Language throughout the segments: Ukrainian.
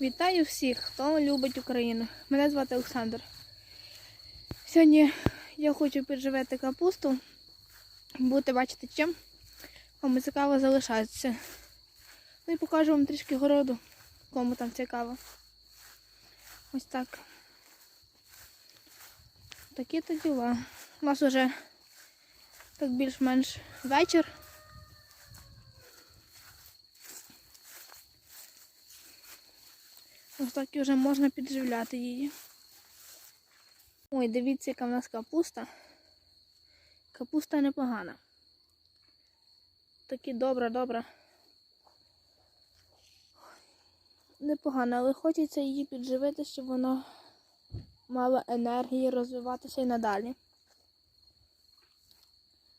Вітаю всіх, хто любить Україну. Мене звати Олександр. Сьогодні я хочу підживити капусту. Будете бачити чим. Кому цікаво залишатися. Ну і покажу вам трішки городу, кому там цікаво. Ось так. Такі то діла. У нас вже так більш-менш вечір. Ось так і вже можна підживляти її. Ой, дивіться, яка в нас капуста. Капуста непогана. Такі добра, добра. Непогана, але хочеться її підживити, щоб вона мала енергії розвиватися і надалі.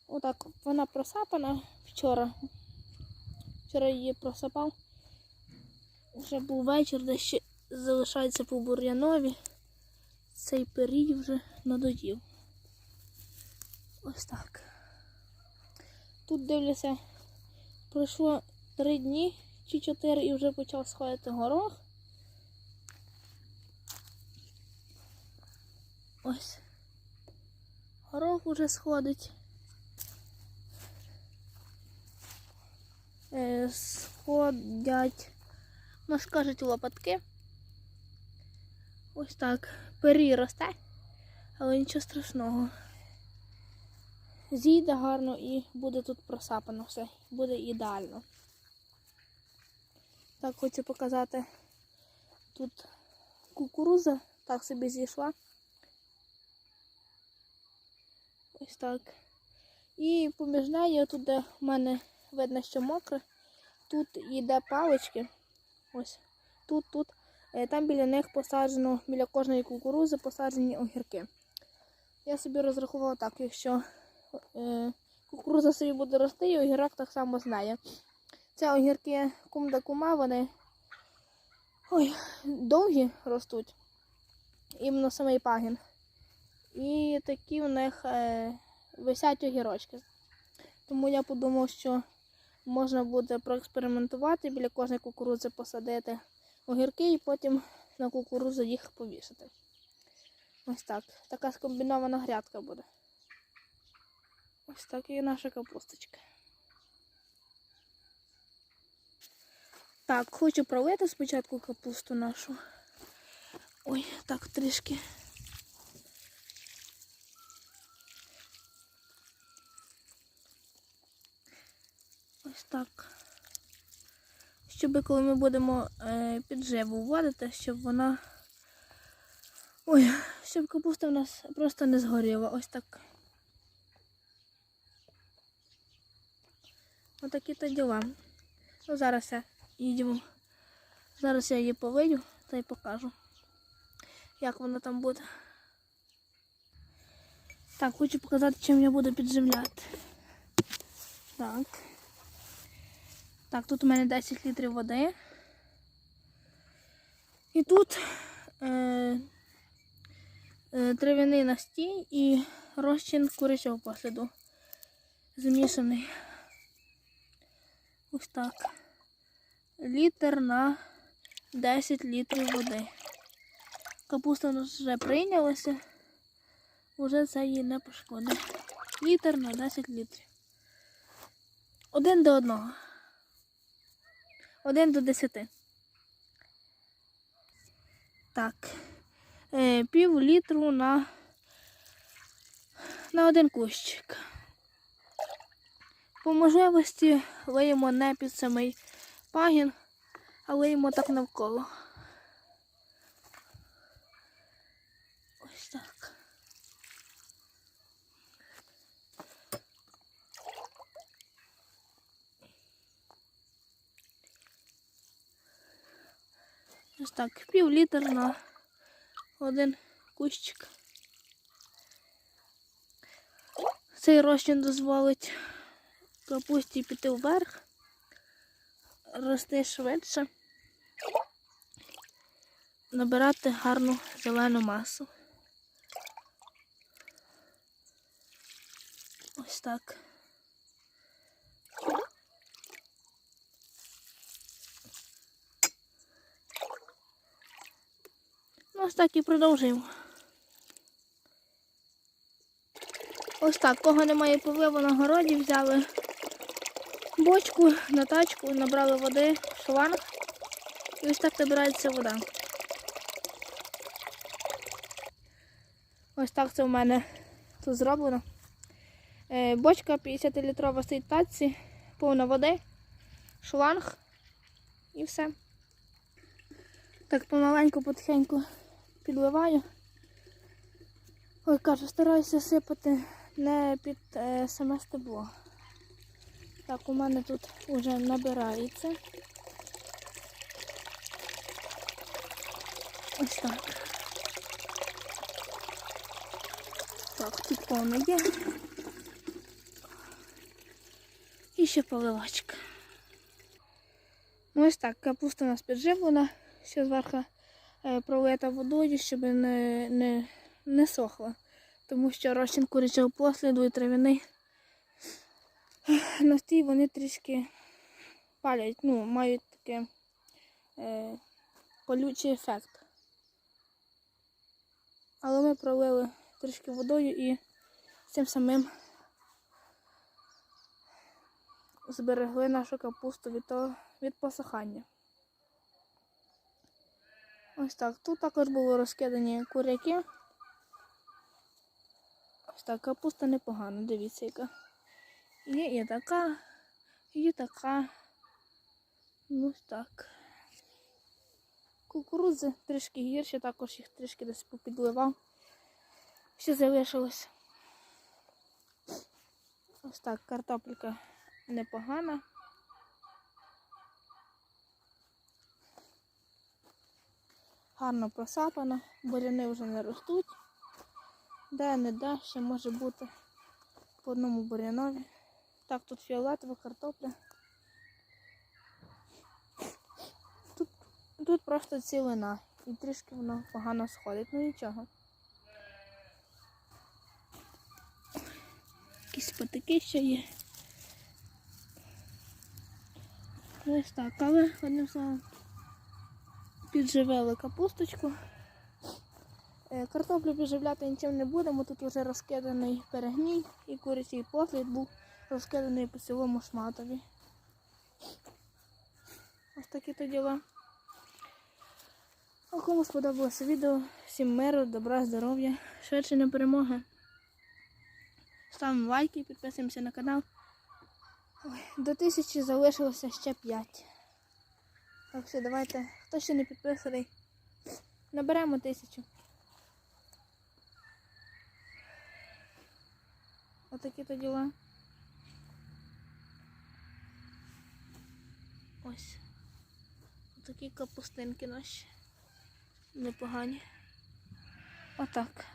Отак, вона просапана вчора. Вчора її просапав. Вже був вечір, де ще залишається по бур'янові. Цей перій вже надоїв. Ось так. Тут дивлюся, пройшло три дні чи чотири і вже почав сходити горох. Ось. Горох уже сходить. Е, сходять Ну кажуть лопатки. Ось так. Пері росте, але нічого страшного. Зійде гарно і буде тут просапано все. Буде ідеально. Так, хочу показати. Тут кукуруза так собі зійшла. Ось так. І поміж нею, тут, де в мене видно, що мокре, тут йде палички. Ось тут, тут. Е, Там біля них посаджено, біля кожної кукурузи посаджені огірки. Я собі розрахувала так, якщо е, кукуруза собі буде рости, і огірок так само знає. Це огірки кум да кума, вони ой, довгі ростуть. Іменно самий пагін. І такі у них е, висять огірочки. Тому я подумав, що можна буде проекспериментувати, біля кожної кукурудзи посадити огірки і потім на кукурудзу їх повісити. Ось так. Така скомбінована грядка буде. Ось так і наша капусточка. Так, хочу пролити спочатку капусту нашу. Ой, так трішки. Ось так. Щоб коли ми будемо е, підживу вводити, щоб вона. Ой, щоб капуста в нас просто не згоріла. Ось так. Отакі то діла. Ну, зараз я їдемо. Зараз я її повидю та й покажу, як вона там буде. Так, хочу показати, чим я буду підживляти. Так. Так, тут у мене 10 літрів води. І тут е, е, трав'яний настій і розчин курячого посаду. Змішаний. Ось так. Літр на 10 літрів води. Капуста у нас вже прийнялася, вже це її не пошкодить. Літр на 10 літрів. Один до одного. 1 до 10. Так. Е, пів літру на, на один кущик. По можливості лиємо не під самий пагін, а лиємо так навколо. Ось так. Ось так, пів літр на один кущик. Цей розчин дозволить капусті піти вверх, рости швидше, набирати гарну зелену масу. Ось так. Ось так і продовжуємо. Ось так, кого немає поливу на городі, взяли бочку на тачку, набрали води шланг. І ось так набирається вода. Ось так це в мене тут зроблено. Е, Бочка 50-літрова стоїть в татці, повна води, шланг і все. Так помаленьку, потихеньку підливаю. Ой, кажу, стараюся сипати не під е, саме стебло. Так, у мене тут вже набирається. Ось так. Так, тут повно є. І ще поливачка. Ну ось так, капуста у нас підживлена, ще зверху пролита водою, щоб не, не, не сохла. Тому що розчин курячого посліду і трав'яний настій вони трішки палять, ну, мають таке е, палючий ефект. Але ми пролили трішки водою і цим самим зберегли нашу капусту від, того, від посихання. Ось так. Тут також були розкидані куряки. Ось так, капуста непогана, дивіться яка. Є і така, і така. Ну ось так. Кукурудзи трішки гірші, також їх трішки десь попідливав. Ще залишилось. Ось так, картопелька непогана. Гарно просапана, буряни вже не ростуть. Де не де, ще може бути по одному бурянові. Так, тут фіолетова картопля. Тут, тут просто цілина. І трішки воно погано сходить, ну нічого. Якісь патики ще є. Ось так, але одним словом підживили капусточку. Е, Картоплю підживляти нічим не будемо. Тут вже розкиданий перегній і курячий послід був розкиданий по цілому шматові. Ось такі то діла. А кому сподобалося відео, всім миру, добра, здоров'я, швидше на перемоги. Ставимо лайки, підписуємося на канал. До тисячі залишилося ще 5. Так що давайте, хто ще не підписаний, наберемо тисячу. Отакі то діла. Ось. Отакі капустинки наші. Непогані. Отак.